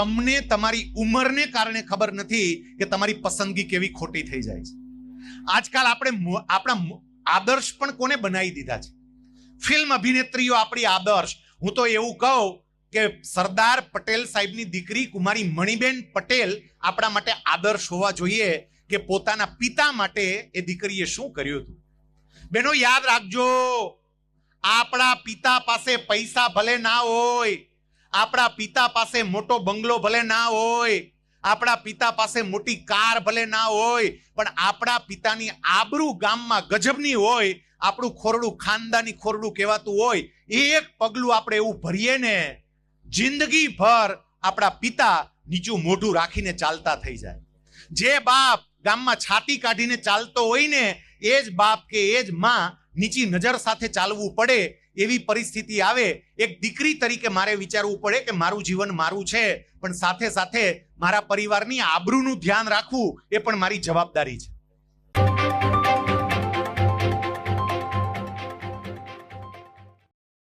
તમને તમારી ઉંમરને કારણે ખબર નથી કે તમારી પસંદગી કેવી ખોટી થઈ જાય છે. આજકાલ આપણે આપણા આદર્શ પણ કોને બનાવી દીધા છે? ફિલ્મ અભિનેત્રીઓ આપણી આદર્શ. હું તો એવું કહું કે સરદાર પટેલ સાહેબની દીકરી કુમારી મણિબેન પટેલ આપણા માટે આદર્શ હોવા જોઈએ કે પોતાના પિતા માટે એ દીકરીએ શું કર્યું હતું? બેનો યાદ રાખજો. આપણા પિતા પાસે પૈસા ભલે ના હોય આપણા પિતા પાસે મોટો બંગલો ભલે ના હોય, આપણા પિતા પાસે મોટી કાર ભલે ના હોય, પણ આપણા પિતાની આબરૂ ગામમાં ગજબની હોય, આપણું ખોરડું ખાનદાની ખોરડું કહેવાતું હોય એક પગલું આપણે એવું ભરીએ ને જિંદગી ભર આપણા પિતા નીચું મોઢું રાખીને ચાલતા થઈ જાય. જે બાપ ગામમાં છાતી કાઢીને ચાલતો હોય ને, એ જ બાપ કે એ જ માં નીચી નજર સાથે ચાલવું પડે એવી પરિસ્થિતિ આવે, એક દીકરી તરીકે મારે વિચારવું પડે કે મારું જીવન મારું છે, પણ સાથે સાથે મારા પરિવારની આબરૂનું ધ્યાન રાખવું એ પણ મારી જવાબદારી છે.